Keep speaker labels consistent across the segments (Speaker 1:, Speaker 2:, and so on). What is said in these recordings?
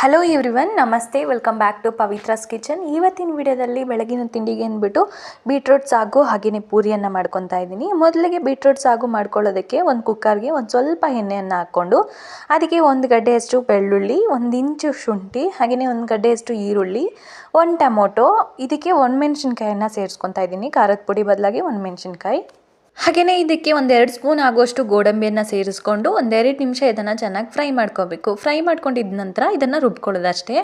Speaker 1: Hello everyone ನಮಸ್ತೆ. Welcome back to Pavithra's kitchen ಇವತ್ತಿನ ವಿಡಿಯೋದಲ್ಲಿ ಬೆಳಗಿನ ತಿಂಡಿಗೆ ಅಂದ್ಬಿಟ್ಟು ಬೀಟ್ರೂಟ್ ಸಾಗು ಹಾಗೆಯೇ ಪೂರಿಯನ್ನು ಮಾಡ್ಕೊತಾ ಇದ್ದೀನಿ. ಮೊದಲಿಗೆ ಬೀಟ್ರೂಟ್ ಸಾಗು ಮಾಡ್ಕೊಳ್ಳೋದಕ್ಕೆ ಒಂದು ಕುಕ್ಕರ್ಗೆ ಒಂದು ಸ್ವಲ್ಪ ಎಣ್ಣೆಯನ್ನು ಹಾಕ್ಕೊಂಡು, ಅದಕ್ಕೆ ಒಂದು ಗಡ್ಡೆಯಷ್ಟು ಬೆಳ್ಳುಳ್ಳಿ, ಒಂದು ಇಂಚು ಶುಂಠಿ ಹಾಗೆಯೇ ಒಂದು ಗಡ್ಡೆಯಷ್ಟು ಈರುಳ್ಳಿ, ಒಂದು ಟೊಮೊಟೊ, ಇದಕ್ಕೆ ಒಂದು ಒಣಮೆಣ್ಸಿನ್ಕಾಯನ್ನು ಸೇರಿಸ್ಕೊತಾ ಇದ್ದೀನಿ. ಖಾರದ ಪುಡಿ ಬದಲಾಗಿ ಒಂದು ಮೆಣಸಿನ್ಕಾಯಿ. ಹಾಗೆಯೇ ಇದಕ್ಕೆ ಒಂದೆರಡು ಸ್ಪೂನ್ ಆಗುವಷ್ಟು ಗೋಡಂಬಿಯನ್ನು ಸೇರಿಸ್ಕೊಂಡು ಒಂದೆರಡು ನಿಮಿಷ ಇದನ್ನು ಚೆನ್ನಾಗಿ ಫ್ರೈ ಮಾಡ್ಕೋಬೇಕು. ಫ್ರೈ ಮಾಡ್ಕೊಂಡಿದ್ದ ನಂತರ ಇದನ್ನು ರುಬ್ಕೊಳ್ಳೋದಷ್ಟೇ.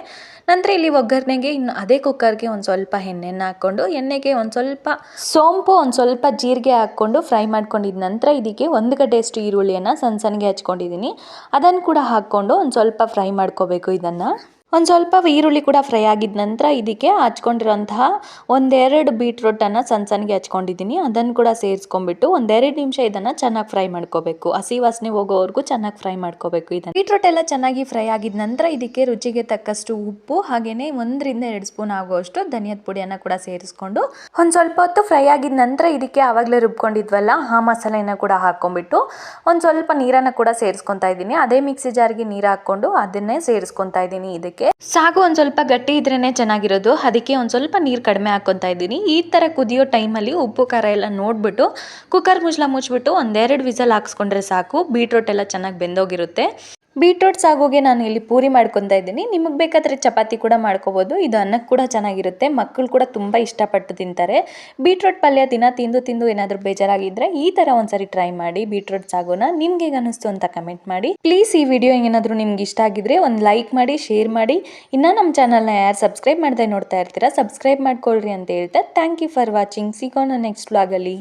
Speaker 1: ನಂತರ ಇಲ್ಲಿ ಒಗ್ಗರಣೆಗೆ ಇನ್ನು ಅದೇ ಕುಕ್ಕರ್ಗೆ ಒಂದು ಸ್ವಲ್ಪ ಎಣ್ಣೆಯನ್ನು ಹಾಕ್ಕೊಂಡು, ಎಣ್ಣೆಗೆ ಒಂದು ಸ್ವಲ್ಪ ಸೋಂಪು, ಒಂದು ಸ್ವಲ್ಪ ಜೀರಿಗೆ ಹಾಕ್ಕೊಂಡು ಫ್ರೈ ಮಾಡ್ಕೊಂಡಿದ್ದ ನಂತರ ಇದಕ್ಕೆ ಒಂದು ಗಡ್ಡೆಯಷ್ಟು ಈರುಳ್ಳಿಯನ್ನು ಸಣ್ಣ ಸಣ್ಣಗೆ ಹಚ್ಕೊಂಡಿದ್ದೀನಿ ಅದನ್ನು ಕೂಡ ಹಾಕ್ಕೊಂಡು ಒಂದು ಸ್ವಲ್ಪ ಫ್ರೈ ಮಾಡ್ಕೋಬೇಕು ಇದನ್ನು. ಒಂದು ಸ್ವಲ್ಪ ಈರುಳ್ಳಿ ಕೂಡ ಫ್ರೈ ಆಗಿದ ನಂತರ ಇದಕ್ಕೆ ಹಚ್ಕೊಂಡಿರೋಂತಹ ಒಂದೆರಡು ಬೀಟ್ರೂಟನ್ನು ಸಣ್ಣ ಸಣ್ಣಗೆ ಹಚ್ಕೊಂಡಿದ್ದೀನಿ. ಅದನ್ನು ಕೂಡ ಸೇರಿಸ್ಕೊಂಡ್ಬಿಟ್ಟು ಒಂದೆರಡು ನಿಮಿಷ ಇದನ್ನು ಚೆನ್ನಾಗಿ ಫ್ರೈ ಮಾಡ್ಕೋಬೇಕು. ಹಸಿ ವಾಸನೆ ಹೋಗೋವರೆಗೂ ಚೆನ್ನಾಗಿ ಫ್ರೈ ಮಾಡ್ಕೋಬೇಕು ಇದನ್ನು. ಬೀಟ್ರೂಟ್ ಎಲ್ಲ ಚೆನ್ನಾಗಿ ಫ್ರೈ ಆಗಿದ ನಂತರ ಇದಕ್ಕೆ ರುಚಿಗೆ ತಕ್ಕಷ್ಟು ಉಪ್ಪು ಹಾಗೆಯೇ ಒಂದರಿಂದ ಎರಡು ಸ್ಪೂನ್ ಆಗುವಷ್ಟು ಧನಿಯದ ಪುಡಿಯನ್ನು ಕೂಡ ಸೇರಿಸ್ಕೊಂಡು ಒಂದು ಸ್ವಲ್ಪ ಹೊತ್ತು ಫ್ರೈ ಆಗಿದ ನಂತರ ಇದಕ್ಕೆ ಆವಾಗಲೇ ರುಬ್ಕೊಂಡಿದ್ವಲ್ಲ, ಆ ಮಸಾಲೆನ ಕೂಡ ಹಾಕ್ಕೊಂಡ್ಬಿಟ್ಟು ಒಂದು ಸ್ವಲ್ಪ ನೀರನ್ನು ಕೂಡ ಸೇರಿಸ್ಕೊತಾ ಇದ್ದೀನಿ. ಅದೇ ಮಿಕ್ಸಿ ಜಾರ್ಗೆ ನೀರು ಹಾಕ್ಕೊಂಡು ಅದನ್ನೇ ಸೇರಿಸ್ಕೊತಾ ಇದ್ದೀನಿ ಇದಕ್ಕೆ. ಸಾಗು ಒಂದ್ ಸ್ವಲ್ಪ ಗಟ್ಟಿ ಇದ್ರೇನೆ ಚೆನ್ನಾಗಿರೋದು. ಅದಕ್ಕೆ ಒಂದ್ ಸ್ವಲ್ಪ ನೀರ್ ಕಡಿಮೆ ಹಾಕೊಂತ ಇದ್ದೀನಿ. ಈ ತರ ಕುದಿಯೋ ಟೈಮ್ ಅಲ್ಲಿ ಉಪ್ಪು, ಖಾರ ಎಲ್ಲ ನೋಡ್ಬಿಟ್ಟು ಕುಕ್ಕರ್ ಮುಚ್ಚಳ ಮುಚ್ಚಿಬಿಟ್ಟು ಒಂದೆರಡು ವಿಸಲ್ ಹಾಕ್ಸ್ಕೊಂಡ್ರೆ ಸಾಕು. ಬೀಟ್ರೋಟ್ ಎಲ್ಲ ಚೆನ್ನಾಗಿ ಬೆಂದೋಗಿರುತ್ತೆ. ಬೀಟ್ರೋಟ್ ಸಾಗುಗೆ ನಾನು ಇಲ್ಲಿ ಪೂರಿ ಮಾಡ್ಕೊತಾ ಇದ್ದೀನಿ. ನಿಮಗೆ ಬೇಕಾದರೆ ಚಪಾತಿ ಕೂಡ ಮಾಡ್ಕೋಬೋದು. ಇದು ಅನ್ನಕ್ಕೆ ಕೂಡ ಚೆನ್ನಾಗಿರುತ್ತೆ. ಮಕ್ಕಳು ಕೂಡ ತುಂಬ ಇಷ್ಟಪಟ್ಟು ತಿಂತಾರೆ. ಬೀಟ್ರೋಟ್ ಪಲ್ಯ ದಿನ ತಿಂದು ತಿಂದು ಏನಾದರೂ ಬೇಜಾರಾಗಿದ್ದರೆ ಈ ಥರ ಒಂದ್ಸರಿ ಟ್ರೈ ಮಾಡಿ ಬೀಟ್ರೋಟ್ ಸಾಗೋನ. ನಿಮ್ಗೆ ಹೇಗೆ ಅನ್ನಿಸ್ತು ಅಂತ ಕಮೆಂಟ್ ಮಾಡಿ. ಪ್ಲೀಸ್ ಈ ವಿಡಿಯೋ ಏನಾದರೂ ನಿಮ್ಗೆ ಇಷ್ಟ ಆಗಿದ್ರೆ ಒಂದು ಲೈಕ್ ಮಾಡಿ ಶೇರ್ ಮಾಡಿ. ಇನ್ನೂ ನಮ್ಮ ಚಾನಲ್ನ ಯಾರು ಸಬ್ಸ್ಕ್ರೈಬ್ ಮಾಡದೆ ನೋಡ್ತಾ ಇರ್ತೀರಾ ಸಬ್ಸ್ಕ್ರೈಬ್ ಮಾಡ್ಕೊಳ್ರಿ ಅಂತ ಹೇಳ್ತಾ. ಥ್ಯಾಂಕ್ ಯು ಫಾರ್ ವಾಚಿಂಗ್ ಸಿಗೋಣ ನೆಕ್ಸ್ಟ್ ವ್ಲಾಗಲ್ಲಿ